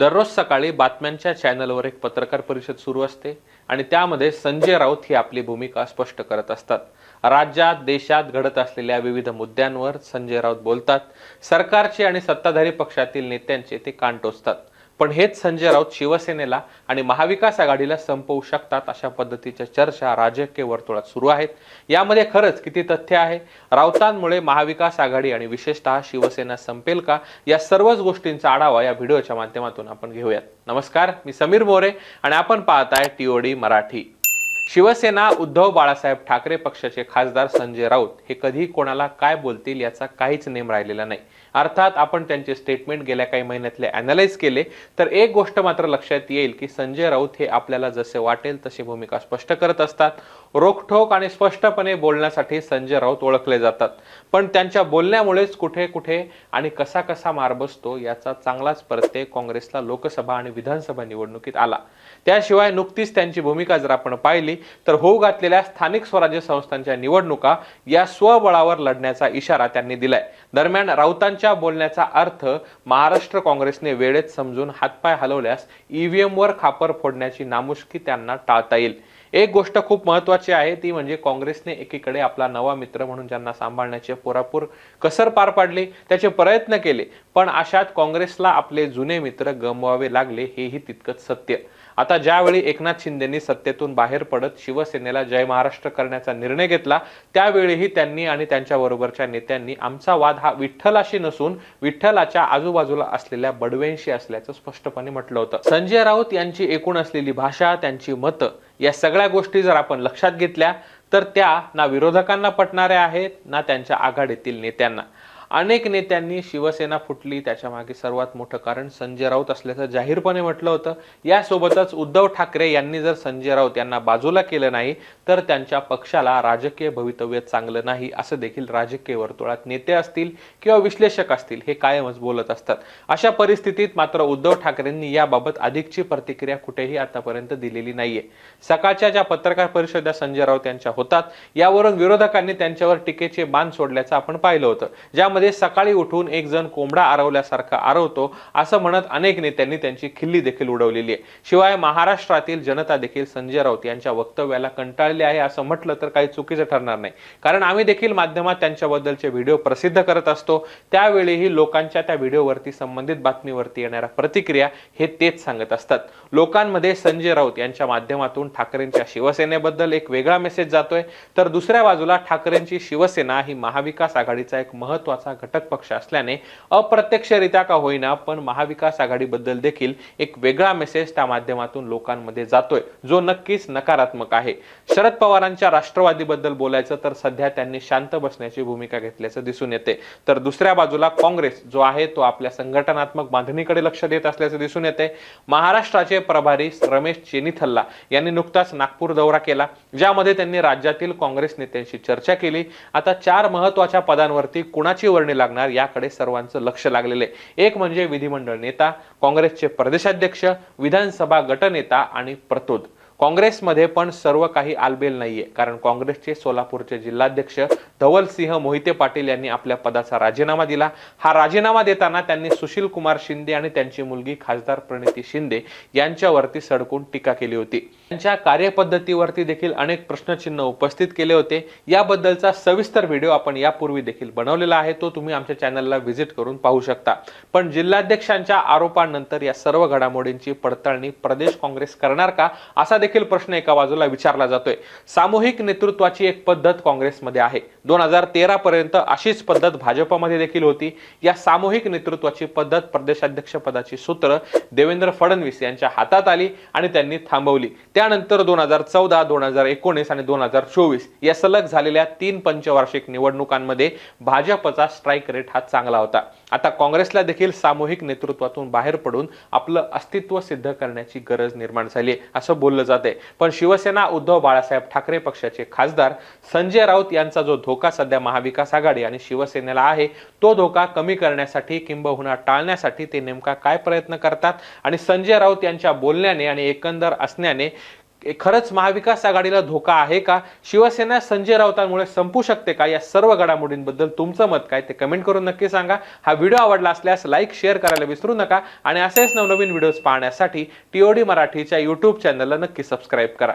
दररोज सकाळी बातम्यांच्या चॅनलवर एक पत्रकार परिषद सुरू असते आणि त्यामध्ये संजय राऊत ही आपली भूमिका स्पष्ट करत असतात. राज्यात देशात घडत असलेल्या विविध मुद्द्यांवर संजय राऊत बोलतात. सरकारचे आणि सत्ताधारी पक्षातील नेत्यांचे ते कान टोचतात. पण हेच संजय राऊत शिवसेनेला आणि महाविकास आघाडीला संपवू शकतात अशा पद्धतीच्या चर्चा राजकीय वर्तुळात सुरू आहेत. यामध्ये खरंच किती तथ्य आहे? राऊतांमुळे महाविकास आघाडी आणि विशेषतः शिवसेना संपेल का? या सर्वच गोष्टींचा आढावा या व्हिडिओच्या माध्यमातून आपण घेऊयात. नमस्कार मी समीर मोरे आणि आपण पाहताय टीओडी मराठी. शिवसेना उद्धव बाळासाहेब ठाकरे पक्षाचे खासदार संजय राऊत हे कधी कोणाला काय बोलतील याचा काहीच नेम राहिलेला नाही. अर्थात आपण त्यांचे स्टेटमेंट गेल्या काही महिन्यातले अनालाइज केले तर एक गोष्ट मात्र लक्षात येईल की संजय राऊत हे आपल्याला जसे वाटेल तशी भूमिका स्पष्ट करत असतात. रोखठोक आणि स्पष्टपणे बोलण्यासाठी संजय राऊत ओळखले जातात. पण त्यांच्या बोलण्यामुळेच कुठे कुठे आणि कसा कसा मार बसतो याचा चांगलाच प्रत्यय काँग्रेसला लोकसभा आणि विधानसभा निवडणुकीत आला. त्याशिवाय नुकतीच त्यांची भूमिका जर आपण पाहिली केली तर होऊ घातलेल्या स्थानिक स्वराज्य संस्थांच्या निवडणुका या स्वबळावर लढण्याचा इशारा त्यांनी दिलाय. दरम्यान राऊतांच्या बोलण्याचा अर्थ महाराष्ट्र काँग्रेसने वेळेत समजून हातपाय हलवल्यास ईव्हीएमवर खापर फोडण्याची नामुष्की त्यांना टाळता येईल. एक गोष्ट खूप महत्वाची आहे ती म्हणजे काँग्रेसने एकीकडे आपला नवा मित्र म्हणून ज्यांना सांभाळण्याचे पुरापूर कसर पार पाडली त्याचे प्रयत्न केले पण अशात काँग्रेसला आपले जुने मित्र गमवावे लागले हेही तितकंच सत्य. आता ज्यावेळी एकनाथ शिंदेनी सत्तेतून बाहेर पडत शिवसेनेला जय महाराष्ट्र करण्याचा निर्णय घेतला त्यावेळीही त्यांनी आणि त्यांच्या बरोबरच्या नेत्यांनी आमचा वाद हा विठ्ठलाशी नसून विठ्ठलाच्या आजूबाजूला असलेल्या बडव्यांशी असल्याचं स्पष्टपणे म्हटलं होतं. संजय राऊत यांची एकूण असलेली भाषा त्यांची मतं या सगळ्या गोष्टी जर आपण लक्षात घेतल्या तर त्या ना विरोधकांना पटणाऱ्या आहेत ना त्यांच्या आघाडीतील नेत्यांना. अनेक नेत्यांनी शिवसेना फुटली त्याच्यामागे सर्वात मोठं कारण संजय राऊत असल्याचं जाहीरपणे म्हटलं होतं. यासोबतच उद्धव ठाकरे यांनी जर संजय राऊत यांना बाजूला केलं नाही तर त्यांच्या पक्षाला राजकीय भवितव्य चांगलं नाही असं देखील राजकीय वर्तुळात नेते असतील किंवा विश्लेषक असतील हे कायमच बोलत असतात. अशा परिस्थितीत मात्र उद्धव ठाकरेंनी याबाबत अधिकची प्रतिक्रिया कुठेही आतापर्यंत दिलेली नाहीये. सकाळच्या ज्या पत्रकार परिषदा संजय राऊत यांच्या होतात यावरून विरोधकांनी त्यांच्यावर टीकेचे बाण सोडल्याचं आपण पाहिलं होतं. ज्यामध्ये सकाळी उठून एक जण कोंबडा आरवल्यासारखा आरवतो असं म्हणत अनेक नेत्यांनी त्यांची खिल्ली देखील उडवलेली आहे. शिवाय महाराष्ट्रातील जनता देखील संजय राऊत यांच्या वक्तव्याला कंटाळली आहे असं म्हटलं तर काही चुकीचं ठरणार नाही. कारण आम्ही देखील माध्यमात त्यांच्याबद्दलचे व्हिडिओ प्रसिद्ध करत असतो. त्यावेळीही लोकांच्या त्या व्हिडिओवरती संबंधित बातमीवरती येणाऱ्या प्रतिक्रिया हे तेच सांगत असतात. लोकांमध्ये संजय राऊत यांच्या माध्यमातून ठाकरेंच्या शिवसेनेबद्दल एक वेगळा मेसेज जातोय. तर दुसऱ्या बाजूला ठाकरेंची शिवसेना ही महाविकास आघाडीचा एक महत्त्वाचा घटक पक्ष असल्याने अप्रत्यक्षरित्या का होईना पण महाविकास आघाडीबद्दल देखील एक वेगळा मेसेज त्या माध्यमातून लोकांमध्ये जातोय जो नक्कीच नकारात्मक आहे. शरद पवारांच्या राष्ट्रवादीबद्दल बोलायचं तर सध्या त्यांनी शांत बसण्याची भूमिका घेतल्याचं दिसून येते. तर दुसऱ्या बाजूला काँग्रेस जो आहे तो आपल्या संघटनात्मक बांधणीकडे लक्ष देत असल्याचं दिसून येते. महाराष्ट्राचे प्रभारी रमेश चेनिथल्ला यांनी नुकताच नागपूर दौरा केला ज्यामध्ये त्यांनी राज्यातील काँग्रेस नेत्यांशी चर्चा केली. आता चार महत्त्वाच्या पदांवरती कुणाची करणे लागणार याकडे सर्वांचं लक्ष लागलेलं आहे. एक म्हणजे विधिमंडळ नेता काँग्रेसचे प्रदेशाध्यक्ष विधानसभा गटनेता आणि प्रतोद. काँग्रेसमध्ये पण सर्व काही आलबेल नाहीये. कारण काँग्रेसचे सोलापूरचे जिल्हाध्यक्ष धवलसिंह मोहिते पाटील यांनी आपल्या पदाचा राजीनामा दिला. हा राजीनामा देताना त्यांनी सुशील कुमार शिंदे आणि त्यांची मुलगी खासदार प्रणिती शिंदे यांच्यावरती सडकून टीका केली होती. त्यांच्या कार्यपद्धतीवरती देखील अनेक प्रश्नचिन्ह उपस्थित केले होते. याबद्दलचा सविस्तर व्हिडिओ आपण यापूर्वी देखील बनवलेला आहे. तो तुम्ही आमच्या चॅनलला व्हिजिट करून पाहू शकता. पण जिल्हाध्यक्षांच्या आरोपांनंतर या सर्व घडामोडींची पडताळणी प्रदेश काँग्रेस करणार का? असा देखील प्रश्न एका बाजूला विचारला जातोय. सामूहिक नेतृत्वाची एक पद्धत काँग्रेसमध्ये आहे. दोन हजार तेरा पर्यंत अशीच पद्धत भाजपमध्ये देखील होती. या सामूहिक नेतृत्वाची पद्धत प्रदेशाध्यक्ष पदाची सूत्र देवेंद्र फडणवीस यांच्या हातात आली आणि त्यांनी थांबवली. त्यानंतर दोन हजार चौदा दोन हजार एकोणीस आणि दोन हजार चोवीस या सलग झालेल्या तीन पंचवार्षिक निवडणुकांमध्ये भाजपचा स्ट्राईक रेट हा चांगला होता. आता काँग्रेसला देखील सामूहिक नेतृत्वातून बाहेर पडून आपलं अस्तित्व सिद्ध करण्याची गरज निर्माण झाली असं बोललं जाते. पण शिवसेना उद्धव बाळासाहेब ठाकरे पक्षाचे खासदार संजय राऊत यांचा जो धोका सध्या महाविकास आघाडी आणि शिवसेनेला आहे तो धोका कमी करण्यासाठी किंबहुना टाळण्यासाठी ते नेमका काय प्रयत्न करतात? आणि संजय राऊत यांच्या बोलण्याने आणि एकंदर असण्याने खरंच महाविकास आघाडीला धोका आहे का? शिवसेना संजय राऊतांमुळे संपू शकते का? या सर्व घडामोडींबद्दल तुमचं मत काय? ते कमेंट करून नक्की सांगा. हा व्हिडिओ आवडला असल्यास लाईक शेअर करायला विसरू नका आणि असेच नवनवीन व्हिडिओज पाहण्यासाठी टीओडी मराठीच्या युट्यूब चॅनलला नक्की सबस्क्राईब करा.